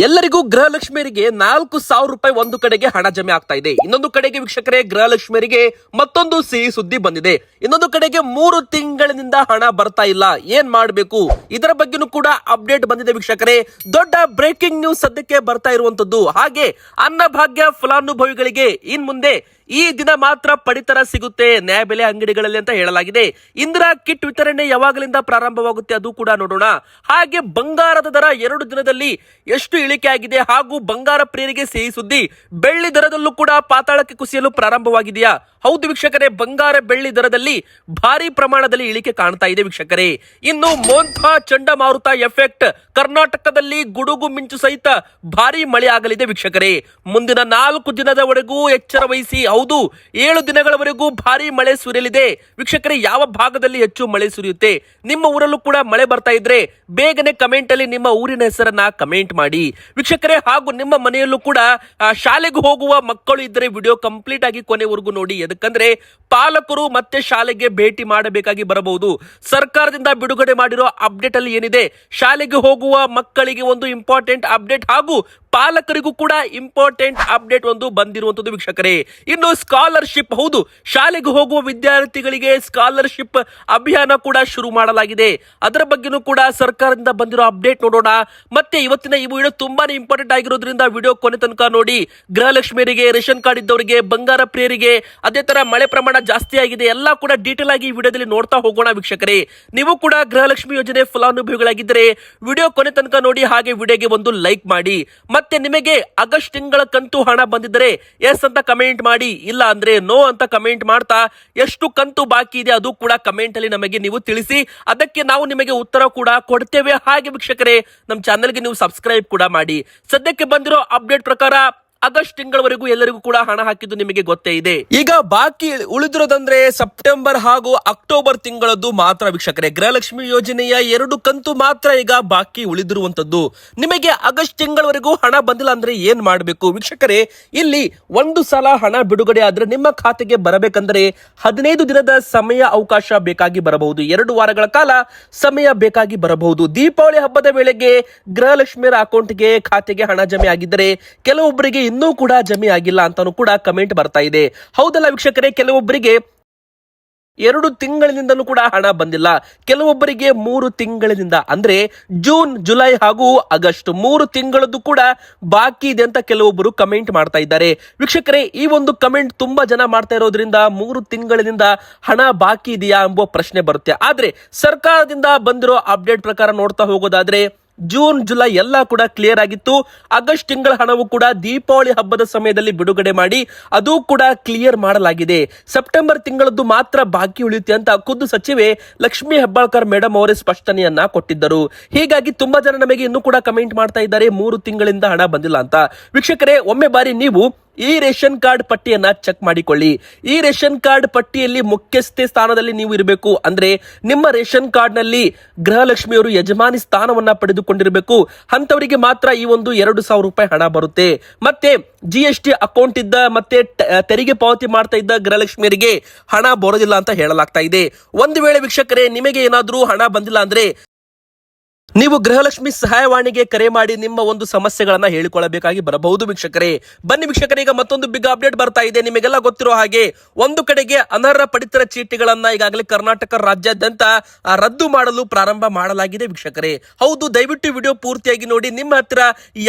ಎಲ್ಲರಿಗೂ ಗೃಹಲಕ್ಷ್ಮಿಯರಿಗೆ ನಾಲ್ಕು ಸಾವಿರ ರೂಪಾಯಿ ಒಂದು ಕಡೆಗೆ ಹಣ ಜಮೆ ಆಗ್ತಾ ಇದೆ. ಇನ್ನೊಂದು ಕಡೆಗೆ ವೀಕ್ಷಕರೇ, ಗೃಹಲಕ್ಷ್ಮಿಯರಿಗೆ ಮತ್ತೊಂದು ಸಿಹಿ ಸುದ್ದಿ ಬಂದಿದೆ. ಇನ್ನೊಂದು ಕಡೆಗೆ ಮೂರು ತಿಂಗಳಿನಿಂದ ಹಣ ಬರ್ತಾ ಇಲ್ಲ. ಏನ್ ಮಾಡಬೇಕು? ಇದರ ಬಗ್ಗೆನೂ ಕೂಡ ಅಪ್ಡೇಟ್ ಬಂದಿದೆ ವೀಕ್ಷಕರೇ. ದೊಡ್ಡ ಬ್ರೇಕಿಂಗ್ ನ್ಯೂಸ್ ಸದ್ಯಕ್ಕೆ ಬರ್ತಾ ಇರುವಂತದ್ದು. ಹಾಗೆ ಅನ್ನಭಾಗ್ಯ ಫಲಾನುಭವಿಗಳಿಗೆ ಇನ್ ಮುಂದೆ ಈ ದಿನ ಮಾತ್ರ ಪಡಿತರ ಸಿಗುತ್ತೆ. ನ್ಯಾಯಬೆಲೆ ಅಂಗಡಿಗಳಲ್ಲಿ ಅಂತ ಹೇಳಲಾಗಿದೆ. ಇಂದಿರಾ ಕಿಟ್ ವಿತರಣೆ ಯಾವಾಗಲಿಂದ ಪ್ರಾರಂಭವಾಗುತ್ತೆ ಅದು ಕೂಡ ನೋಡೋಣ. ಹಾಗೆ ಬಂಗಾರದ ದರ ಎರಡು ದಿನದಲ್ಲಿ ಎಷ್ಟು ಇಳಿಕೆ ಆಗಿದೆ ಹಾಗೂ ಬಂಗಾರ ಪ್ರಿಯರಿಗೆ ಸಿಹಿ ಸುದ್ದಿ. ಬೆಳ್ಳಿ ದರದಲ್ಲೂ ಕೂಡ ಪಾತಾಳಕ್ಕೆ ಕುಸಿಯಲು ಪ್ರಾರಂಭವಾಗಿದೆಯಾ? ಹೌದು ವೀಕ್ಷಕರೇ, ಬಂಗಾರ ಬೆಳ್ಳಿ ದರದಲ್ಲಿ ಭಾರಿ ಪ್ರಮಾಣದಲ್ಲಿ ಇಳಿಕೆ ಕಾಣ್ತಾ ಇದೆ ವೀಕ್ಷಕರೇ. ಇನ್ನು ಮೋನ್ಫಾ ಚಂಡಮಾರುತ ಎಫೆಕ್ಟ್, ಕರ್ನಾಟಕದಲ್ಲಿ ಗುಡುಗು ಮಿಂಚು ಸಹಿತ ಭಾರಿ ಮಳೆ ಆಗಲಿದೆ ವೀಕ್ಷಕರೇ. ಮುಂದಿನ ನಾಲ್ಕು ದಿನದವರೆಗೂ ಎಚ್ಚರ ವಹಿಸಿ, ಹೌದು, ಏಳು ದಿನಗಳವರೆಗೂ ಭಾರಿ ಮಳೆ ಸುರಿಯಲಿದೆ. ವೀಕ್ಷಕರೇ, ಯಾವ ಭಾಗದಲ್ಲಿ ಹೆಚ್ಚು ಮಳೆ ಸುರಿಯುತ್ತೆ? ನಿಮ್ಮ ಊರಲ್ಲೂ ಕೂಡ ಮಳೆ ಬರ್ತಾ ಇದ್ರೆ ಬೇಗನೆ ಕಮೆಂಟ್ ಅಲ್ಲಿ ನಿಮ್ಮ ಊರಿನ ಹೆಸರನ್ನ ಕಮೆಂಟ್ ಮಾಡಿ. ವೀಕ್ಷಕರೇ, ಹಾಗೂ ನಿಮ್ಮ ಮನೆಯಲ್ಲೂ ಕೂಡ ಶಾಲೆಗೆ ಹೋಗುವ ಮಕ್ಕಳು ಇದ್ದರೆ ವಿಡಿಯೋ ಕಂಪ್ಲೀಟ್ ಆಗಿ ಕೊನೆವರೆಗೂ ನೋಡಿ. ಯಾಕಂದ್ರೆ, ಪಾಲಕರು ಮತ್ತೆ ಶಾಲೆಗೆ ಭೇಟಿ ಮಾಡಬೇಕಾಗಿ ಬರಬಹುದು. ಸರ್ಕಾರದಿಂದ ಬಿಡುಗಡೆ ಮಾಡಿರೋ ಅಪ್ಡೇಟ್ ಅಲ್ಲಿ ಏನಿದೆ? ಶಾಲೆಗೆ ಹೋಗುವ ಮಕ್ಕಳಿಗೆ ಒಂದು ಇಂಪಾರ್ಟೆಂಟ್ ಅಪ್ಡೇಟ್ ಹಾಗೂ ಪಾಲಕರಿಗೂ ಕೂಡ ಇಂಪಾರ್ಟೆಂಟ್ ಅಪ್ಡೇಟ್ ಒಂದು ಬಂದಿರುವಂತದ್ದು ವೀಕ್ಷಕರೇ. ಇನ್ನು ಸ್ಕಾಲರ್ಶಿಪ್ ಹೌದು, ಶಾಲೆಗೆ ಹೋಗುವ ವಿದ್ಯಾರ್ಥಿಗಳಿಗೆ ಸ್ಕಾಲರ್ಶಿಪ್ ಅಭಿಯಾನ ಕೂಡ ಶುರು ಮಾಡಲಾಗಿದೆ. ಅದರ ಬಗ್ಗೆನೂ ಕೂಡ ಸರ್ಕಾರದಿಂದ ಬಂದಿರೋ ಅಪ್ಡೇಟ್ ನೋಡೋಣ. ಮತ್ತೆ ಇವತ್ತಿನ ಈ ವಿಡಿಯೋ ತುಂಬಾನೇ ಇಂಪಾರ್ಟೆಂಟ್ ಆಗಿರೋದ್ರಿಂದ ವಿಡಿಯೋ ಕೊನೆ ತನಕ ನೋಡಿ. ಗೃಹಲಕ್ಷ್ಮಿಯರಿಗೆ, ರೇಷನ್ ಕಾರ್ಡ್ ಇದ್ದವರಿಗೆ, ಬಂಗಾರ ಪ್ರಿಯರಿಗೆ, ಅದೇ ತರ ಮಳೆ ಪ್ರಮಾಣ ಜಾಸ್ತಿ ಆಗಿದೆ, ಎಲ್ಲ ಕೂಡ ಡೀಟೇಲ್ ಆಗಿ ಈ ವಿಡಿಯೋದಲ್ಲಿ ನೋಡ್ತಾ ಹೋಗೋಣ ವೀಕ್ಷಕರೇ. ನೀವು ಕೂಡ ಗೃಹಲಕ್ಷ್ಮಿ ಯೋಜನೆ ಫಲಾನುಭವಿಗಳಾಗಿದ್ದರೆ, ವಿಡಿಯೋ ಕೊನೆ ತನಕ ನೋಡಿ, ಹಾಗೆ ವಿಡಿಯೋಗೆ ಒಂದು ಲೈಕ್ ಮಾಡಿ. ಮತ್ತೆ ನಿಮಗೆ ಆಗಸ್ಟ್ ತಿಂಗಳ ಕಂತು ಹಣ ಬಂದಿದ್ದರೆ ಎಸ್ ಅಂತ ಕಮೆಂಟ್ ಮಾಡಿ, ಇಲ್ಲ ಅಂದ್ರೆ ನೋ ಅಂತ ಕಮೆಂಟ್ ಮಾಡ್ತಾ ಎಷ್ಟು ಕಂತು ಬಾಕಿ ಇದೆ ಅದು ಕೂಡ ಕಮೆಂಟ್ ಅಲ್ಲಿ ನಮಗೆ ನೀವು ತಿಳಿಸಿ. ಅದಕ್ಕೆ ನಾವು ನಿಮಗೆ ಉತ್ತರ ಕೂಡ ಕೊಡ್ತೇವೆ. ಹಾಗೆ ವೀಕ್ಷಕರೇ, ನಮ್ಮ ಚಾನೆಲ್ಗೆ ನೀವು ಸಬ್ಸ್ಕ್ರೈಬ್ ಕೂಡ ಮಾಡಿ. ಸದ್ಯಕ್ಕೆ ಬಂದಿರೋ ಅಪ್ಡೇಟ್ ಪ್ರಕಾರ ಆಗಸ್ಟ್ ತಿಂಗಳವರೆಗೂ ಎಲ್ಲರಿಗೂ ಕೂಡ ಹಣ ಹಾಕಿದ್ದು ನಿಮಗೆ ಗೊತ್ತೇ ಇದೆ. ಈಗ ಬಾಕಿ ಉಳಿದಿರೋದಂದ್ರೆ ಸೆಪ್ಟೆಂಬರ್ ಹಾಗೂ ಅಕ್ಟೋಬರ್ ತಿಂಗಳದ್ದು ಮಾತ್ರ ವೀಕ್ಷಕರೇ. ಗೃಹಲಕ್ಷ್ಮಿ ಯೋಜನೆಯ ಎರಡು ಕಂತು ಮಾತ್ರ ಈಗ ಬಾಕಿ ಉಳಿದಿರುವಂತದ್ದು ನಿಮಗೆ ಆಗಸ್ಟ್ ತಿಂಗಳವರೆಗೂ ಹಣ ಬಂದಿಲ್ಲ ಅಂದ್ರೆ ಏನ್ ಮಾಡಬೇಕು? ವೀಕ್ಷಕರೇ, ಇಲ್ಲಿ ಒಂದು ಸಲ ಹಣ ಬಿಡುಗಡೆ ಆದ್ರೆ ನಿಮ್ಮ ಖಾತೆಗೆ ಬರಬೇಕಂದ್ರೆ ಹದಿನೈದು ದಿನದ ಸಮಯ ಅವಕಾಶ ಬೇಕಾಗಿ ಬರಬಹುದು. ಎರಡು ವಾರಗಳ ಕಾಲ ಸಮಯ ಬೇಕಾಗಿ ಬರಬಹುದು. ದೀಪಾವಳಿ ಹಬ್ಬದ ವೇಳೆಗೆ ಗೃಹಲಕ್ಷ್ಮಿಯರ ಅಕೌಂಟ್ಗೆ ಖಾತೆಗೆ ಹಣ ಜಮೆ ಆಗಿದ್ದರೆ ಕೆಲವೊಬ್ಬರಿಗೆ ಇನ್ನೂ ಕೂಡ ಜಮೆ ಆಗಿಲ್ಲ ಅಂತಾನು ಕೂಡ ಕಮೆಂಟ್ ಬರ್ತಾ ಇದೆ. ಹೌದಲ್ಲ ವೀಕ್ಷಕರೇ, ಕೆಲವೊಬ್ಬರಿಗೆ ಎರಡು ತಿಂಗಳಿನಿಂದಲೂ ಕೂಡ ಹಣ ಬಂದಿಲ್ಲ. ಕೆಲವೊಬ್ಬರಿಗೆ ಮೂರು ತಿಂಗಳಿನಿಂದ, ಅಂದ್ರೆ ಜೂನ್, ಜುಲೈ ಹಾಗೂ ಆಗಸ್ಟ್ ಮೂರು ತಿಂಗಳದ್ದು ಕೂಡ ಬಾಕಿ ಇದೆ ಅಂತ ಕೆಲವೊಬ್ಬರು ಕಮೆಂಟ್ ಮಾಡ್ತಾ ಇದ್ದಾರೆ. ವೀಕ್ಷಕರೇ, ಈ ಒಂದು ಕಮೆಂಟ್ ತುಂಬಾ ಜನ ಮಾಡ್ತಾ ಇರೋದ್ರಿಂದ ಮೂರು ತಿಂಗಳಿನಿಂದ ಹಣ ಬಾಕಿ ಇದೆಯಾ ಎಂಬ ಪ್ರಶ್ನೆ ಬರುತ್ತೆ. ಆದ್ರೆ ಸರ್ಕಾರದಿಂದ ಬಂದಿರೋ ಅಪ್ಡೇಟ್ ಪ್ರಕಾರ ನೋಡ್ತಾ ಹೋಗೋದಾದ್ರೆ ಜೂನ್, ಜುಲೈ ಎಲ್ಲ ಕೂಡ ಕ್ಲಿಯರ್ ಆಗಿತ್ತು. ಆಗಸ್ಟ್ ತಿಂಗಳ ಹಣವು ಕೂಡ ದೀಪಾವಳಿ ಹಬ್ಬದ ಸಮಯದಲ್ಲಿ ಬಿಡುಗಡೆ ಮಾಡಿ ಅದು ಕೂಡ ಕ್ಲಿಯರ್ ಮಾಡಲಾಗಿದೆ. ಸೆಪ್ಟೆಂಬರ್ ತಿಂಗಳದ್ದು ಮಾತ್ರ ಬಾಕಿ ಉಳಿಯುತ್ತೆ ಅಂತ ಖುದ್ದು ಸಚಿವೆ ಲಕ್ಷ್ಮೀ ಹೆಬ್ಬಾಳ್ಕರ್ ಮೇಡಮ್ ಅವರೇ ಸ್ಪಷ್ಟನೆಯನ್ನ ಕೊಟ್ಟಿದ್ದರು. ಹೀಗಾಗಿ ತುಂಬಾ ಜನ ನಮಗೆ ಇನ್ನೂ ಕೂಡ ಕಮೆಂಟ್ ಮಾಡ್ತಾ ಇದ್ದಾರೆ. ಮೂರು ತಿಂಗಳಿಂದ ಹಣ ಬಂದಿಲ್ಲ ಅಂತ. ವೀಕ್ಷಕರೇ, ಒಮ್ಮೆ ಬಾರಿ ನೀವು ಈ ರೇಷನ್ ಕಾರ್ಡ್ ಪಟ್ಟಿಯನ್ನ ಚೆಕ್ ಮಾಡಿಕೊಳ್ಳಿ. ಈ ರೇಷನ್ ಕಾರ್ಡ್ ಪಟ್ಟಿಯಲ್ಲಿ ಮುಖ್ಯಸ್ಥೆ ಸ್ಥಾನದಲ್ಲಿ ನೀವು ಇರಬೇಕು. ಅಂದ್ರೆ ನಿಮ್ಮ ರೇಷನ್ ಕಾರ್ಡ್ನಲ್ಲಿ ಗೃಹಲಕ್ಷ್ಮಿಯವರು ಯಜಮಾನಿ ಸ್ಥಾನವನ್ನ ಪಡೆದುಕೊಂಡಿರಬೇಕು. ಅಂತವರಿಗೆ ಮಾತ್ರ ಈ ಒಂದು ಎರಡು ಸಾವಿರ ರೂಪಾಯಿ ಹಣ ಬರುತ್ತೆ. ಮತ್ತೆ ಜಿ ಎಸ್ ಟಿ ಅಕೌಂಟ್ ಇದ್ದ ಮತ್ತೆ ತೆರಿಗೆ ಪಾವತಿ ಮಾಡ್ತಾ ಇದ್ದ ಗೃಹಲಕ್ಷ್ಮಿಯರಿಗೆ ಹಣ ಬರೋದಿಲ್ಲ ಅಂತ ಹೇಳಲಾಗ್ತಾ ಇದೆ. ಒಂದು ವೇಳೆ ವೀಕ್ಷಕರೇ, ನಿಮಗೆ ಏನಾದರೂ ಹಣ ಬಂದಿಲ್ಲ ಅಂದ್ರೆ ನೀವು ಗೃಹಲಕ್ಷ್ಮಿ ಸಹಾಯವಾಣಿಗೆ ಕರೆ ಮಾಡಿ ನಿಮ್ಮ ಒಂದು ಸಮಸ್ಯೆಗಳನ್ನ ಹೇಳಿಕೊಳ್ಳಬೇಕಾಗಿ ಬರಬಹುದು ವೀಕ್ಷಕರೇ. ಬನ್ನಿ ವೀಕ್ಷಕರೇ, ಈಗ ಮತ್ತೊಂದು ಬಿಗ್ ಅಪ್ಡೇಟ್ ಬರ್ತಾ ಇದೆ. ನಿಮಗೆಲ್ಲ ಗೊತ್ತಿರೋ ಹಾಗೆ ಒಂದು ಕಡೆಗೆ ಅನರ್ಹ ಪಡಿತರ ಚೀಟಿಗಳನ್ನ ಈಗಾಗಲೇ ಕರ್ನಾಟಕ ರಾಜ್ಯಾದ್ಯಂತ ರದ್ದು ಮಾಡಲು ಪ್ರಾರಂಭ ಮಾಡಲಾಗಿದೆ ವೀಕ್ಷಕರೇ. ಹೌದು, ದಯವಿಟ್ಟು ವಿಡಿಯೋ ಪೂರ್ತಿಯಾಗಿ ನೋಡಿ. ನಿಮ್ಮ ಹತ್ರ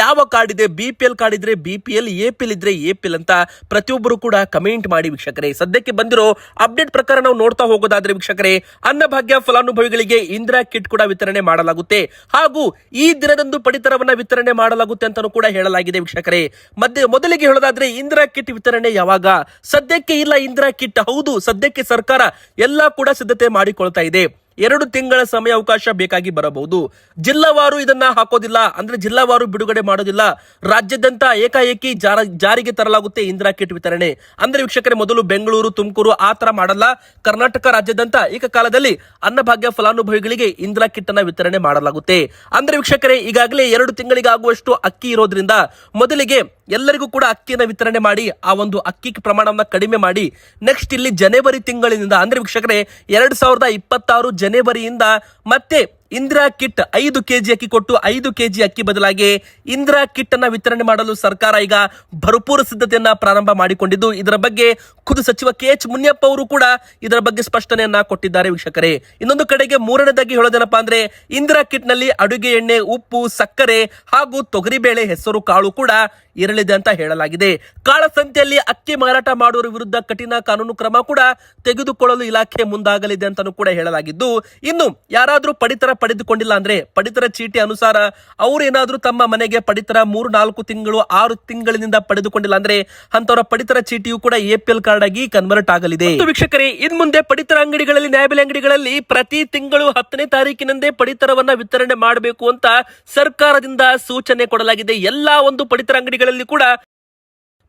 ಯಾವ ಕಾರ್ಡ್ ಇದೆ? ಬಿ ಪಿ ಎಲ್ ಕಾರ್ಡ್ ಇದ್ರೆ B P L A P L ಇದ್ರೆ ಎ ಪಿ ಅಂತ ಪ್ರತಿಯೊಬ್ಬರು ಕೂಡ ಕಮೆಂಟ್ ಮಾಡಿ ವೀಕ್ಷಕರೇ. ಸದ್ಯಕ್ಕೆ ಬಂದಿರೋ ಅಪ್ಡೇಟ್ ಪ್ರಕಾರ ನಾವು ನೋಡ್ತಾ ಹೋಗೋದಾದ್ರೆ ವೀಕ್ಷಕರೇ, ಅನ್ನಭಾಗ್ಯ ಫಲಾನುಭವಿಗಳಿಗೆ ಇಂದಿರಾ ಕಿಟ್ ಕೂಡ ವಿತರಣೆ ಮಾಡಲಾಗುತ್ತೆ. ಹಾಗೂ ಈ ದಿನದಂದು ಪಡಿತರವನ್ನ ವಿತರಣೆ ಮಾಡಲಾಗುತ್ತೆ ಅಂತಾನೂ ಕೂಡ ಹೇಳಲಾಗಿದೆ ವೀಕ್ಷಕರೇ. ಮಧ್ಯ ಮೊದಲಿಗೆ ಹೇಳೋದಾದ್ರೆ ಇಂದಿರಾ ಕಿಟ್ ವಿತರಣೆ ಯಾವಾಗ? ಸದ್ಯಕ್ಕೆ ಇಲ್ಲ ಇಂದಿರಾ ಕಿಟ್. ಹೌದು, ಸದ್ಯಕ್ಕೆ ಸರ್ಕಾರ ಎಲ್ಲಾ ಕೂಡ ಸಿದ್ಧತೆ ಮಾಡಿಕೊಳ್ತಾ ಇದೆ. ಎರಡು ತಿಂಗಳ ಸಮಯ ಅವಕಾಶ ಬೇಕಾಗಿ ಬರಬಹುದು. ಜಿಲ್ಲಾವಾರು ಇದನ್ನ ಹಾಕೋದಿಲ್ಲ. ಅಂದ್ರೆ ಜಿಲ್ಲಾವಾರು ಬಿಡುಗಡೆ ಮಾಡೋದಿಲ್ಲ. ರಾಜ್ಯಾದ್ಯಂತ ಏಕಾಏಕಿ ಜಾರ, ಜಾರಿಗೆ ತರಲಾಗುತ್ತೆ ಇಂದಿರಾ ಕಿಟ್ ವಿತರಣೆ. ಅಂದ್ರೆ ವೀಕ್ಷಕರೇ, ಮೊದಲು ಬೆಂಗಳೂರು, ತುಮಕೂರು ಆ ತರ ಮಾಡಲ್ಲ. ಕರ್ನಾಟಕ ರಾಜ್ಯಾದ್ಯಂತ ಏಕಕಾಲದಲ್ಲಿ ಅನ್ನಭಾಗ್ಯ ಫಲಾನುಭವಿಗಳಿಗೆ ಇಂದಿರಾ ಕಿಟ್ ಅನ್ನ ವಿತರಣೆ ಮಾಡಲಾಗುತ್ತೆ. ಅಂದ್ರೆ ವೀಕ್ಷಕರೇ, ಈಗಾಗಲೇ ಎರಡು ತಿಂಗಳಿಗಾಗುವಷ್ಟು ಅಕ್ಕಿ ಇರೋದ್ರಿಂದ ಮೊದಲಿಗೆ ಎಲ್ಲರಿಗೂ ಕೂಡ ಅಕ್ಕಿಯನ್ನ ವಿತರಣೆ ಮಾಡಿ, ಆ ಒಂದು ಅಕ್ಕಿ ಪ್ರಮಾಣವನ್ನ ಕಡಿಮೆ ಮಾಡಿ ನೆಕ್ಸ್ಟ್ ಇಲ್ಲಿ ಜನವರಿ ತಿಂಗಳಿನಿಂದ, ಅಂದ್ರೆ ವೀಕ್ಷಕರೇ, ಎರಡ್ ಸಾವಿರದ ಇಪ್ಪತ್ತಾರು ಜನವರಿಯಿಂದ ಮತ್ತೆ ಇಂದಿರಾ ಕಿಟ್ ಐದು ಕೆಜಿ ಅಕ್ಕಿ ಕೊಟ್ಟು ಐದು ಕೆಜಿ ಅಕ್ಕಿ ಬದಲಾಗಿ ಇಂದಿರಾ ಕಿಟ್ ಅನ್ನ ವಿತರಣೆ ಮಾಡಲು ಸರ್ಕಾರ ಈಗ ಭರಪೂರ ಸಿದ್ಧತೆಯನ್ನ ಪ್ರಾರಂಭ ಮಾಡಿಕೊಂಡಿದ್ದು. ಇದರ ಬಗ್ಗೆ ಖುದ್ದು ಸಚಿವ ಕೆ ಎಚ್ ಮುನಿಯಪ್ಪ ಅವರು ಕೂಡ ಇದರ ಬಗ್ಗೆ ಸ್ಪಷ್ಟನೆಯನ್ನ ಕೊಟ್ಟಿದ್ದಾರೆ ವೀಕ್ಷಕರೇ. ಇನ್ನೊಂದು ಕಡೆಗೆ ಮೂರನೇದಾಗಿ ಹೇಳೋದೇನಪ್ಪಾ ಅಂದ್ರೆ ಇಂದಿರಾ ಕಿಟ್ನಲ್ಲಿ ಅಡುಗೆ ಎಣ್ಣೆ, ಉಪ್ಪು, ಸಕ್ಕರೆ ಹಾಗೂ ತೊಗರಿಬೇಳೆ ಹೆಸರು ಕಾಳು ಕೂಡ ಇರಲಿದೆ ಅಂತ ಹೇಳಲಾಗಿದೆ. ಕಾಳಸಂತೆಯಲ್ಲಿ ಅಕ್ಕಿ ಮಾರಾಟ ಮಾಡುವವರ ವಿರುದ್ಧ ಕಠಿಣ ಕಾನೂನು ಕ್ರಮ ಕೂಡ ತೆಗೆದುಕೊಳ್ಳಲು ಇಲಾಖೆ ಮುಂದಾಗಲಿದೆ ಅಂತಾನೂ ಕೂಡ ಹೇಳಲಾಗಿದ್ದು. ಇನ್ನು ಯಾರಾದರೂ ಪಡಿತರ ಪಡೆದುಕೊಂಡಿಲ್ಲ ಅಂದ್ರೆ ಪಡಿತರ ಚೀಟಿ ಅನುಸಾರ ಅವರೇನಾದ್ರೂ ತಮ್ಮ ಮನೆಗೆ ಪಡಿತರ ಮೂರು, ನಾಲ್ಕು ತಿಂಗಳು, ಆರು ತಿಂಗಳಿನಿಂದ ಪಡೆದುಕೊಂಡಿಲ್ಲ ಅಂದ್ರೆ ಅಂತವರ ಪಡಿತರ ಚೀಟಿಯು ಕೂಡ ಎಪಿಎಲ್ ಕಾರ್ಡ್ ಆಗಿ ಕನ್ವರ್ಟ್ ಆಗಲಿದೆ. ವೀಕ್ಷಕರೇ, ಇನ್ ಮುಂದೆ ಪಡಿತರ ಅಂಗಡಿಗಳಲ್ಲಿ, ನ್ಯಾಯಬೆಲೆ ಅಂಗಡಿಗಳಲ್ಲಿ ಪ್ರತಿ ತಿಂಗಳು ಹತ್ತನೇ ತಾರೀಕಿನಂದೇ ಪಡಿತರವನ್ನ ವಿತರಣೆ ಮಾಡಬೇಕು ಅಂತ ಸರ್ಕಾರದಿಂದ ಸೂಚನೆ ಕೊಡಲಾಗಿದೆ. ಎಲ್ಲಾ ಒಂದು ಪಡಿತರ ಅಂಗಡಿಗಳಲ್ಲಿ ಕೂಡ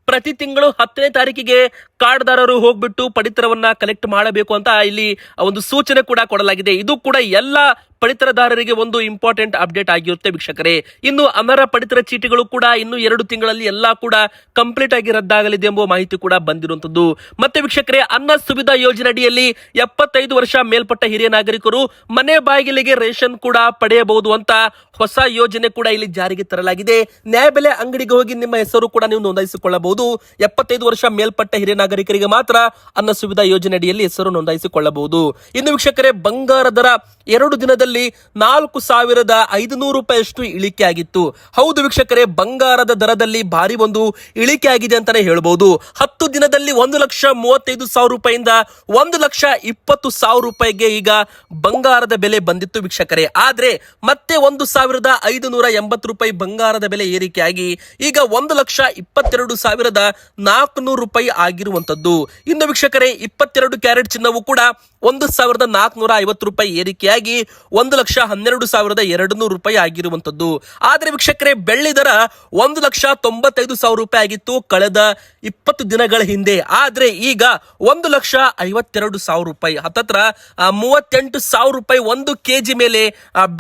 ಪ್ರತಿ ತಿಂಗಳು ಹತ್ತನೇ ತಾರೀಕಿಗೆ ಕಾರ್ಡ್ದಾರರು ಹೋಗ್ಬಿಟ್ಟು ಪಡಿತರವನ್ನ ಕಲೆಕ್ಟ್ ಮಾಡಬೇಕು ಅಂತ ಇಲ್ಲಿ ಒಂದು ಸೂಚನೆ ಕೂಡ ಕೊಡಲಾಗಿದೆ. ಇದು ಕೂಡ ಎಲ್ಲ ಪಡಿತರದಾರರಿಗೆ ಒಂದು ಇಂಪಾರ್ಟೆಂಟ್ ಅಪ್ಡೇಟ್ ಆಗಿರುತ್ತೆ ವೀಕ್ಷಕರೇ. ಇನ್ನು ಅನರ ಪಡಿತರ ಚೀಟಿಗಳು ಕೂಡ ಇನ್ನು ಎರಡು ತಿಂಗಳಲ್ಲಿ ಎಲ್ಲಾ ಕೂಡ ಕಂಪ್ಲೀಟ್ ಆಗಿ ರದ್ದಾಗಲಿದೆ ಎಂಬ ಮಾಹಿತಿ ಕೂಡ ಬಂದಿರುವಂತದ್ದು. ಮತ್ತೆ ವೀಕ್ಷಕರೇ, ಅನ್ನ ಸುವಿಧಾ ಯೋಜನೆ ಅಡಿಯಲ್ಲಿ ಎಪ್ಪತ್ತೈದು ವರ್ಷ ಮೇಲ್ಪಟ್ಟ ಹಿರಿಯ ನಾಗರಿಕರು ಮನೆ ಬಾಗಿಲಿಗೆ ರೇಷನ್ ಕೂಡ ಪಡೆಯಬಹುದು ಅಂತ ಹೊಸ ಯೋಜನೆ ಕೂಡ ಇಲ್ಲಿ ಜಾರಿಗೆ ತರಲಾಗಿದೆ. ನ್ಯಾಯಬೆಲೆ ಅಂಗಡಿಗೆ ಹೋಗಿ ನಿಮ್ಮ ಹೆಸರು ಕೂಡ ನೀವು ನೋಂದಾಯಿಸಿಕೊಳ್ಳಬಹುದು. ಎಪ್ಪತ್ತೈದು ವರ್ಷ ಮೇಲ್ಪಟ್ಟ ಹಿರಿಯ ನಾಗರಿಕರಿಗೆ ಮಾತ್ರ ಅನ್ನ ಸುವಿಧಾ ಯೋಜನೆ ಅಡಿಯಲ್ಲಿ ಹೆಸರು ನೋಂದಾಯಿಸಿಕೊಳ್ಳಬಹುದು. ಇನ್ನು ವೀಕ್ಷಕರೇ, ಬಂಗಾರ ದರ ಎರಡು ದಿನದಲ್ಲಿ ನಾಲ್ಕು ಸಾವಿರದ ಐದುನೂರು ರೂಪಾಯಿಯಷ್ಟು ಇಳಿಕೆ ಆಗಿತ್ತು. ಹೌದು ವೀಕ್ಷಕರೇ, ಬಂಗಾರದ ದರದಲ್ಲಿ ಭಾರಿ ಒಂದು ಇಳಿಕೆ ಆಗಿದೆ ಅಂತಾನೆ ಹೇಳಬಹುದು ಹತ್ತು ದಿನದಲ್ಲಿ ಒಂದು ಲಕ್ಷ ಮೂವತ್ತೈದು ಸಾವಿರ ರೂಪಾಯಿಂದ ಒಂದು ಲಕ್ಷ ಇಪ್ಪತ್ತು ಸಾವಿರ ರೂಪಾಯಿಗೆ ಈಗ ಬಂಗಾರದ ಬೆಲೆ ಬಂದಿತ್ತು ವೀಕ್ಷಕರೇ. ಆದ್ರೆ ಮತ್ತೆ ಒಂದು ಸಾವಿರದ ಐದು ನೂರ ಎಂಬತ್ತು ರೂಪಾಯಿ ಬಂಗಾರದ ಬೆಲೆ ಏರಿಕೆಯಾಗಿ ಈಗ ಒಂದು ಲಕ್ಷ ಇಪ್ಪತ್ತೆರಡು ಸಾವಿರದ ನಾಲ್ಕುನೂರು ರೂಪಾಯಿ ಆಗಿರುವಂತದ್ದು ಇನ್ನು ವೀಕ್ಷಕರೇ ಇಪ್ಪತ್ತೆರಡು ಕ್ಯಾರೆಟ್ ಚಿನ್ನವು ಕೂಡ ಒಂದು ಸಾವಿರದ ನಾಲ್ಕುನೂರ ಐವತ್ತು ರೂಪಾಯಿ ಏರಿಕೆಯಾಗಿ ಒಂದು ಲಕ್ಷ ಹನ್ನೆರಡು ಸಾವಿರದ ಎರಡು ನೂರು ರೂಪಾಯಿ ಆಗಿರುವಂತದ್ದು ಆದ್ರೆ ವೀಕ್ಷಕರೇ, ಬೆಳ್ಳಿ ದರ ಒಂದು ಲಕ್ಷ ತೊಂಬತ್ತೈದು ಸಾವಿರ ರೂಪಾಯಿ ಆಗಿತ್ತು ಕಳೆದ ಇಪ್ಪತ್ತು ದಿನಗಳ ಹಿಂದೆ. ಆದ್ರೆ ಈಗ ಒಂದು ಲಕ್ಷ ಐವತ್ತೆರಡು ಸಾವಿರ ರೂಪಾಯಿ. ಹತ್ತತ್ರ ಮೂವತ್ತೆಂಟು ಸಾವಿರ ರೂಪಾಯಿ ಒಂದು ಕೆಜಿ ಮೇಲೆ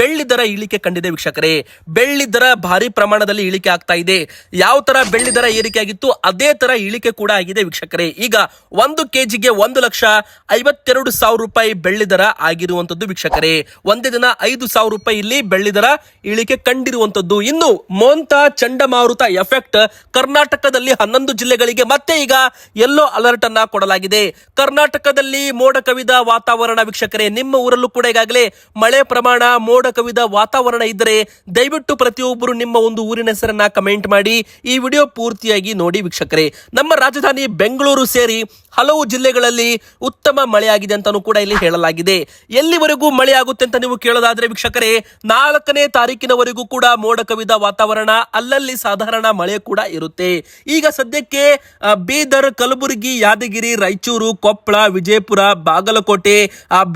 ಬೆಳ್ಳಿ ದರ ಇಳಿಕೆ ಕಂಡಿದೆ ವೀಕ್ಷಕರೇ. ಬೆಳ್ಳಿ ದರ ಭಾರಿ ಪ್ರಮಾಣದಲ್ಲಿ ಇಳಿಕೆ ಆಗ್ತಾ ಇದೆ. ಯಾವ ತರ ಬೆಳ್ಳಿ ದರ ಏರಿಕೆ ಆಗಿತ್ತು, ಅದೇ ತರ ಇಳಿಕೆ ಕೂಡ ಆಗಿದೆ ವೀಕ್ಷಕರೇ. ಈಗ ಒಂದು ಕೆಜಿಗೆ ಒಂದು ಲಕ್ಷ ಐವತ್ತೆರಡು ಸಾವಿರ ರೂಪಾಯಿ ಬೆಳ್ಳಿ ದರ ಆಗಿರುವಂತದ್ದು ವೀಕ್ಷಕರೇ. ಒಂದೇ ದಿನ ಐದು ಸಾವಿರ ರೂಪಾಯಿ ಇಲ್ಲಿ ಬೆಳ್ಳಿ ದರ ಇಳಿಕೆ ಕಂಡಿರುವಂತದ್ದು. ಇನ್ನು ಮೋಂತ ಚಂಡಮಾರುತ ಎಫೆಕ್ಟ್ ಕರ್ನಾಟಕದಲ್ಲಿ ಹನ್ನೊಂದು ಜಿಲ್ಲೆಗಳಿಗೆ ಮತ್ತೆ ಈಗ ಎಲ್ಲೋ ಅಲರ್ಟ್ ಅನ್ನ ಕೊಡಲಾಗಿದೆ. ಕರ್ನಾಟಕದಲ್ಲಿ ಮೋಡ ಕವಿದ ವಾತಾವರಣ ವೀಕ್ಷಕರೇ, ನಿಮ್ಮ ಊರಲ್ಲೂ ಕೂಡ ಈಗಾಗಲೇ ಮಳೆ ಪ್ರಮಾಣ ಮೋಡ ಕವಿದ ವಾತಾವರಣ ಇದ್ದರೆ ದಯವಿಟ್ಟು ಪ್ರತಿಯೊಬ್ಬರು ನಿಮ್ಮ ಒಂದು ಊರಿನ ಹೆಸರನ್ನ ಕಮೆಂಟ್ ಮಾಡಿ. ಈ ವಿಡಿಯೋ ಪೂರ್ತಿಯಾಗಿ ನೋಡಿ ವೀಕ್ಷಕರೇ. ನಮ್ಮ ರಾಜಧಾನಿ ಬೆಂಗಳೂರು ಸೇರಿ ಹಲವು ಜಿಲ್ಲೆಗಳಲ್ಲಿ ಉತ್ತಮ ಮಳೆಯಾಗಿದೆ ಅಂತಾನೂ ಕೂಡ ಇಲ್ಲಿ ಹೇಳಲಾಗಿದೆ. ಎಲ್ಲಿವರೆಗೂ ಮಳೆ ಆಗುತ್ತೆ ಅಂತ ನೀವು ಕೇಳೋದಾದ್ರೆ ವೀಕ್ಷಕರೇ, ನಾಲ್ಕನೇ ತಾರೀಕಿನವರೆಗೂ ಕೂಡ ಮೋಡ ಕವಿದ ವಾತಾವರಣ, ಅಲ್ಲಲ್ಲಿ ಸಾಧಾರಣ ಮಳೆ ಕೂಡ ಇರುತ್ತೆ. ಈಗ ಸದ್ಯಕ್ಕೆ ಬೀದರ್, ಕಲಬುರಗಿ, ಯಾದಗಿರಿ, ರಾಯಚೂರು ಕೊಪ್ಪಳ ವಿಜಯಪುರ, ಬಾಗಲಕೋಟೆ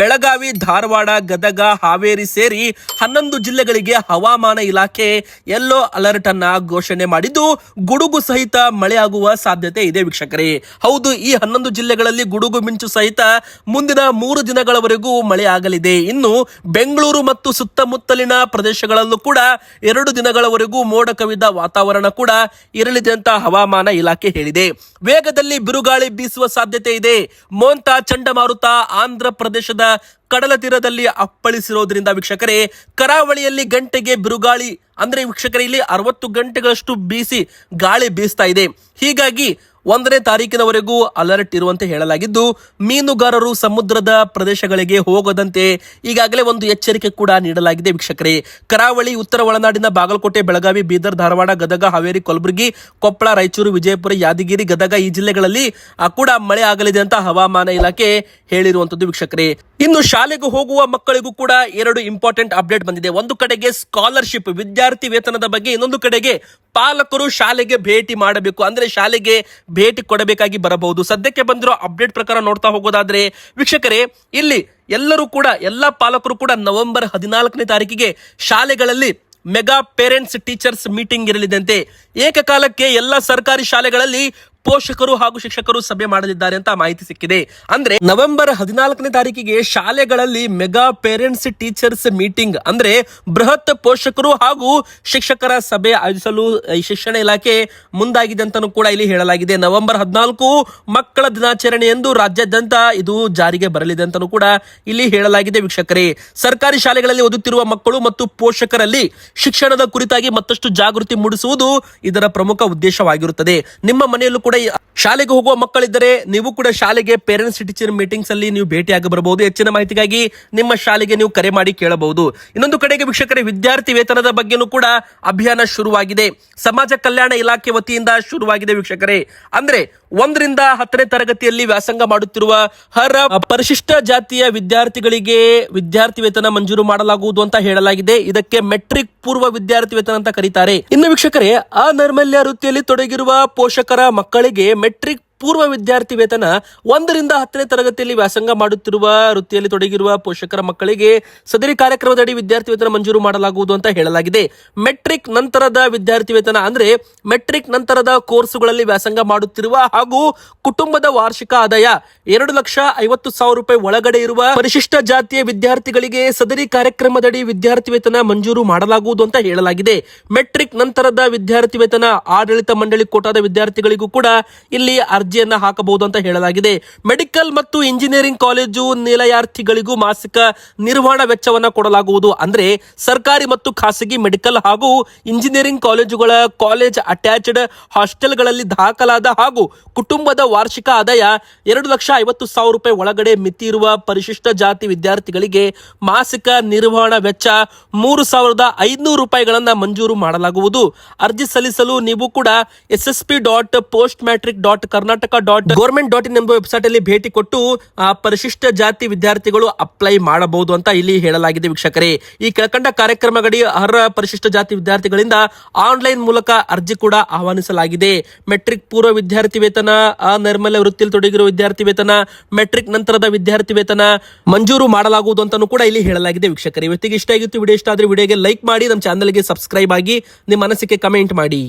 ಬೆಳಗಾವಿ, ಧಾರವಾಡ, ಗದಗ, ಹಾವೇರಿ ಸೇರಿ ಹನ್ನೊಂದು ಜಿಲ್ಲೆಗಳಿಗೆ ಹವಾಮಾನ ಇಲಾಖೆ ಯೆಲ್ಲೋ ಅಲರ್ಟ್ ಅನ್ನ ಘೋಷಣೆ ಮಾಡಿದ್ದು, ಗುಡುಗು ಸಹಿತ ಮಳೆಯಾಗುವ ಸಾಧ್ಯತೆ ಇದೆ ವೀಕ್ಷಕರೇ. ಹೌದು, ಈ ಹನ್ನೊಂದು ಜಿಲ್ಲೆಗಳಲ್ಲಿ ಗುಡುಗು ಮಿಂಚು ಸಹಿತ ಮುಂದಿನ ಮೂರು ದಿನಗಳವರೆಗೂ ಮಳೆ ಆಗಲಿದೆ ಇನ್ನು ಬೆಂಗಳೂರು ಮತ್ತು ಸುತ್ತಮುತ್ತಲಿನ ಪ್ರದೇಶಗಳಲ್ಲೂ ಕೂಡ ಎರಡು ದಿನಗಳವರೆಗೂ ಮೋಡ ಕವಿದ ವಾತಾವರಣ ಕೂಡ ಇರಲಿದೆ ಅಂತ ಹವಾಮಾನ ಇಲಾಖೆ ಹೇಳಿದೆ. ವೇಗದಲ್ಲಿ ಬಿರುಗಾಳಿ ಬೀಸುವ ಸಾಧ್ಯತೆ ಇದೆ. ಮೋಂತಾ ಚಂಡಮಾರುತ ಆಂಧ್ರ ಪ್ರದೇಶದ ಕಡಲ ತೀರದಲ್ಲಿ ಅಪ್ಪಳಿಸಿರೋದ್ರಿಂದ ವೀಕ್ಷಕರೇ, ಕರಾವಳಿಯಲ್ಲಿ ಗಂಟೆಗೆ ಬಿರುಗಾಳಿ, ಅಂದ್ರೆ ವೀಕ್ಷಕರೇ, ಇಲ್ಲಿ ಅರವತ್ತು ಗಂಟೆಗಳಷ್ಟು ಬೀಸಿ ಗಾಳಿ ಬೀಸ್ತಾ ಇದೆ. ಹೀಗಾಗಿ ಒಂದನೇ ತಾರೀಕಿನವರೆಗೂ ಅಲರ್ಟ್ ಇರುವಂತೆ ಹೇಳಲಾಗಿದ್ದು, ಮೀನುಗಾರರು ಸಮುದ್ರದ ಪ್ರದೇಶಗಳಿಗೆ ಹೋಗದಂತೆ ಈಗಾಗಲೇ ಒಂದು ಎಚ್ಚರಿಕೆ ಕೂಡ ನೀಡಲಾಗಿದೆ ವೀಕ್ಷಕರೇ. ಕರಾವಳಿ, ಉತ್ತರ ಒಳನಾಡಿನ ಬಾಗಲಕೋಟೆ, ಬೆಳಗಾವಿ, ಬೀದರ್, ಧಾರವಾಡ, ಗದಗ, ಹಾವೇರಿ, ಕಲಬುರಗಿ, ಕೊಪ್ಪಳ, ರಾಯಚೂರು, ವಿಜಯಪುರ, ಯಾದಗಿರಿ, ಗದಗ ಈ ಜಿಲ್ಲೆಗಳಲ್ಲಿ ಕೂಡ ಮಳೆ ಆಗಲಿದೆ ಅಂತ ಹವಾಮಾನ ಇಲಾಖೆ ಹೇಳಿರುವಂತದ್ದು ವೀಕ್ಷಕರೇ. ಇನ್ನು ಶಾಲೆಗೆ ಹೋಗುವ ಮಕ್ಕಳಿಗೂ ಕೂಡ ಎರಡು ಇಂಪಾರ್ಟೆಂಟ್ ಅಪ್ಡೇಟ್ ಬಂದಿದೆ. ಒಂದು ಕಡೆಗೆ ಸ್ಕಾಲರ್ಶಿಪ್, ವಿದ್ಯಾರ್ಥಿ ವೇತನದ ಬಗ್ಗೆ ಇನ್ನೊಂದು ಕಡೆಗೆ ಪಾಲಕರು ಶಾಲೆಗೆ ಭೇಟಿ ಮಾಡಬೇಕು. ಅಂದ್ರೆ ಶಾಲೆಗೆ ಭೇಟಿ ಕೊಡಬೇಕಾಗಿ ಬರಬಹುದು. ಸದ್ಯಕ್ಕೆ ಬಂದಿರೋ ಅಪ್ಡೇಟ್ ಪ್ರಕಾರ ನೋಡ್ತಾ ಹೋಗೋದಾದ್ರೆ, ವೀಕ್ಷಕರೇ, ಇಲ್ಲಿ ಎಲ್ಲರೂ ಕೂಡ, ಎಲ್ಲ ಪಾಲಕರು ಕೂಡ ನವೆಂಬರ್ ಹದಿನಾಲ್ಕನೇ ತಾರೀಕಿಗೆ ಶಾಲೆಗಳಲ್ಲಿ ಮೆಗಾ ಪೇರೆಂಟ್ಸ್ ಟೀಚರ್ಸ್ ಮೀಟಿಂಗ್ ಇರಲಿದಂತೆ. ಏಕಕಾಲಕ್ಕೆ ಎಲ್ಲ ಸರ್ಕಾರಿ ಶಾಲೆಗಳಲ್ಲಿ ಪೋಷಕರು ಹಾಗೂ ಶಿಕ್ಷಕರು ಸಭೆ ಮಾಡಲಿದ್ದಾರೆ ಅಂತ ಮಾಹಿತಿ ಸಿಕ್ಕಿದೆ. ಅಂದ್ರೆ ನವೆಂಬರ್ ಹದಿನಾಲ್ಕನೇ ತಾರೀಕಿಗೆ ಶಾಲೆಗಳಲ್ಲಿ ಮೆಗಾ ಪೇರೆಂಟ್ಸ್ ಟೀಚರ್ಸ್ ಮೀಟಿಂಗ್. ಅಂದ್ರೆ ಬೃಹತ್ ಪೋಷಕರು ಹಾಗೂ ಶಿಕ್ಷಕರ ಸಭೆ ಆಯೋಜಿಸಲು ಶಿಕ್ಷಣ ಇಲಾಖೆ ಮುಂದಾಗಿದೆ ಅಂತಾನೂ ಕೂಡ ಇಲ್ಲಿ ಹೇಳಲಾಗಿದೆ. ನವೆಂಬರ್ ಹದಿನಾಲ್ಕು ಮಕ್ಕಳ ದಿನಾಚರಣೆ ಎಂದು ರಾಜ್ಯಾದ್ಯಂತ ಇದು ಜಾರಿಗೆ ಬರಲಿದೆ ಅಂತಾನೂ ಕೂಡ ಇಲ್ಲಿ ಹೇಳಲಾಗಿದೆ ವೀಕ್ಷಕರೇ. ಸರ್ಕಾರಿ ಶಾಲೆಗಳಲ್ಲಿ ಓದುತ್ತಿರುವ ಮಕ್ಕಳು ಮತ್ತು ಪೋಷಕರಲ್ಲಿ ಶಿಕ್ಷಣದ ಕುರಿತಾಗಿ ಮತ್ತಷ್ಟು ಜಾಗೃತಿ ಮೂಡಿಸುವುದು ಇದರ ಪ್ರಮುಖ ಉದ್ದೇಶವಾಗಿರುತ್ತದೆ. ನಿಮ್ಮ ಮನೆಯಲ್ಲೂ ಕೂಡ ಶಾಲೆಗೆ ಹೋಗುವ ಮಕ್ಕಳಿದ್ದರೆ ನೀವು ಕೂಡ ಶಾಲೆಗೆ ಪೇರೆಂಟ್ಸ್ ಟೀಚರ್ ಮೀಟಿಂಗ್ಸ್ ಅಲ್ಲಿ ನೀವು ಭೇಟಿಯಾಗಿ ಬರಬಹುದು. ಹೆಚ್ಚಿನ ಮಾಹಿತಿಗಾಗಿ ನಿಮ್ಮ ಶಾಲೆಗೆ ನೀವು ಕರೆ ಮಾಡಿ ಕೇಳಬಹುದು. ಇನ್ನೊಂದು ಕಡೆಗೆ ವೀಕ್ಷಕರೇ, ವಿದ್ಯಾರ್ಥಿ ವೇತನದ ಬಗ್ಗೆನೂ ಕೂಡ ಅಭಿಯಾನ ಶುರುವಾಗಿದೆ. ಸಮಾಜ ಕಲ್ಯಾಣ ಇಲಾಖೆ ವತಿಯಿಂದ ಶುರುವಾಗಿದೆ ವೀಕ್ಷಕರೇ. ಅಂದ್ರೆ ಒಂದರಿಂದ ಹತ್ತನೇ ತರಗತಿಯಲ್ಲಿ ವ್ಯಾಸಂಗ ಮಾಡುತ್ತಿರುವ ಹರ ಪರಿಶಿಷ್ಟ ಜಾತಿಯ ವಿದ್ಯಾರ್ಥಿಗಳಿಗೆ ವಿದ್ಯಾರ್ಥಿ ವೇತನ ಮಂಜೂರು ಮಾಡಲಾಗುವುದು ಅಂತ ಹೇಳಲಾಗಿದೆ. ಇದಕ್ಕೆ ಮೆಟ್ರಿಕ್ ಪೂರ್ವ ವಿದ್ಯಾರ್ಥಿ ವೇತನ ಅಂತ ಕರೀತಾರೆ. ಇನ್ನು ವೀಕ್ಷಕರೇ, ಅನೈರ್ಮಲ್ಯ ವೃತ್ತಿಯಲ್ಲಿ ತೊಡಗಿರುವ ಪೋಷಕರ ಮಕ್ಕಳಿಗೆ ಮೆಟ್ರಿಕ್ ಪೂರ್ವ ವಿದ್ಯಾರ್ಥಿ ವೇತನ ಒಂದರಿಂದ ಹತ್ತನೇ ತರಗತಿಯಲ್ಲಿ ವ್ಯಾಸಂಗ ಮಾಡುತ್ತಿರುವ ವೃತ್ತಿಯಲ್ಲಿ ತೊಡಗಿರುವ ಪೋಷಕರ ಮಕ್ಕಳಿಗೆ ಸದರಿ ಕಾರ್ಯಕ್ರಮದಡಿ ವಿದ್ಯಾರ್ಥಿ ವೇತನ ಮಂಜೂರು ಮಾಡಲಾಗುವುದು ಅಂತ ಹೇಳಲಾಗಿದೆ. ಮೆಟ್ರಿಕ್ ನಂತರದ ವಿದ್ಯಾರ್ಥಿ ವೇತನ ಅಂದ್ರೆ ಮೆಟ್ರಿಕ್ ನಂತರದ ಕೋರ್ಸುಗಳಲ್ಲಿ ವ್ಯಾಸಂಗ ಮಾಡುತ್ತಿರುವ ಹಾಗೂ ಕುಟುಂಬದ ವಾರ್ಷಿಕ ಆದಾಯ ಎರಡು ಲಕ್ಷ ಐವತ್ತು ಸಾವಿರ ರೂಪಾಯಿ ಒಳಗಡೆ ಇರುವ ಪರಿಶಿಷ್ಟ ಜಾತಿಯ ವಿದ್ಯಾರ್ಥಿಗಳಿಗೆ ಸದರಿ ಕಾರ್ಯಕ್ರಮದಡಿ ವಿದ್ಯಾರ್ಥಿ ವೇತನ ಮಂಜೂರು ಮಾಡಲಾಗುವುದು ಅಂತ ಹೇಳಲಾಗಿದೆ. ಮೆಟ್ರಿಕ್ ನಂತರದ ವಿದ್ಯಾರ್ಥಿ ವೇತನ ಆಡಳಿತ ಮಂಡಳಿ ಕೋಟಾದ ವಿದ್ಯಾರ್ಥಿಗಳಿಗೂ ಕೂಡ ಇಲ್ಲಿ ಅರ್ಜಿಯನ್ನ ಹಾಕಬಹುದು ಅಂತ ಹೇಳಲಾಗಿದೆ. ಮೆಡಿಕಲ್ ಮತ್ತು ಇಂಜಿನಿಯರಿಂಗ್ ಕಾಲೇಜು ನಿಲಯಾರ್ಥಿಗಳಿಗೂ ಮಾಸಿಕ ನಿರ್ವಹಣಾ ವೆಚ್ಚವನ್ನ ಕೊಡಲಾಗುವುದು. ಅಂದ್ರೆ ಸರ್ಕಾರಿ ಮತ್ತು ಖಾಸಗಿ ಮೆಡಿಕಲ್ ಹಾಗೂ ಇಂಜಿನಿಯರಿಂಗ್ ಕಾಲೇಜುಗಳ ಕಾಲೇಜ್ ಅಟ್ಯಾಚ್ಡ್ ಹಾಸ್ಟೆಲ್ಗಳಲ್ಲಿ ದಾಖಲಾದ ಹಾಗೂ ಕುಟುಂಬದ ವಾರ್ಷಿಕ ಆದಾಯ ಎರಡು ಲಕ್ಷ ಐವತ್ತು ಸಾವಿರ ರೂಪಾಯಿ ಒಳಗಡೆ ಮಿತಿ ಇರುವ ಪರಿಶಿಷ್ಟ ಜಾತಿ ವಿದ್ಯಾರ್ಥಿಗಳಿಗೆ ಮಾಸಿಕ ನಿರ್ವಹಣಾ ವೆಚ್ಚ ಮೂರು ಸಾವಿರದ ಐದುನೂರು ರೂಪಾಯಿಗಳನ್ನ ಮಂಜೂರು ಮಾಡಲಾಗುವುದು. ಅರ್ಜಿ ಸಲ್ಲಿಸಲು ನೀವು ಕೂಡ S dot post matric dot Karnataka dot government dot in ಎಂಬ ವೆಬ್ಸೈಟ್ ಅಲ್ಲಿ ಭೇಟಿ ಕೊಟ್ಟು ಪರಿಶಿಷ್ಟ ಜಾತಿ ವಿದ್ಯಾರ್ಥಿಗಳು ಅಪ್ಲೈ ಮಾಡಬಹುದು ಅಂತ ಇಲ್ಲಿ ಹೇಳಲಾಗಿದೆ ವೀಕ್ಷಕರೇ. ಈ ಕೆಳಕಂಡ ಕಾರ್ಯಕ್ರಮಗಡಿ ಅರ್ಹ ಪರಿಶಿಷ್ಟ ಜಾತಿ ವಿದ್ಯಾರ್ಥಿಗಳಿಂದ ಆನ್ಲೈನ್ ಮೂಲಕ ಅರ್ಜಿ ಕೂಡ ಆಹ್ವಾನಿಸಲಾಗಿದೆ. ಮೆಟ್ರಿಕ್ ಪೂರ್ವ ವಿದ್ಯಾರ್ಥಿ ವೇತನ ಅನಿರ್ಮಲ ವೃತ್ತಿಯಲ್ಲಿ ತೊಡಗಿರುವ ವಿದ್ಯಾರ್ಥಿ ವೇತನ ಮೆಟ್ರಿಕ್ ನಂತರದ ವಿದ್ಯಾರ್ಥಿ ವೇತನ ಮಂಜೂರು ಮಾಡಲಾಗುವುದು ಅಂತಾನೂ ಕೂಡ ಇಲ್ಲಿ ಹೇಳಲಾಗಿದೆ ವೀಕ್ಷಕರೇ. ಇವತ್ತಿಗೆ ಇಷ್ಟ ಆಗಿತ್ತು, ವಿಡಿಯೋ ಇಷ್ಟ ಆದ್ರೆ ವಿಡಿಯೋಗೆ ಲೈಕ್ ಮಾಡಿ, ನಮ್ಮ ಚಾನಲ್ಗೆ ಸಬ್ಸ್ಕ್ರೈಬ್ ಆಗಿ, ನಿಮ್ಮ ಅನಿಸಿಕೆ ಕಮೆಂಟ್ ಮಾಡಿ.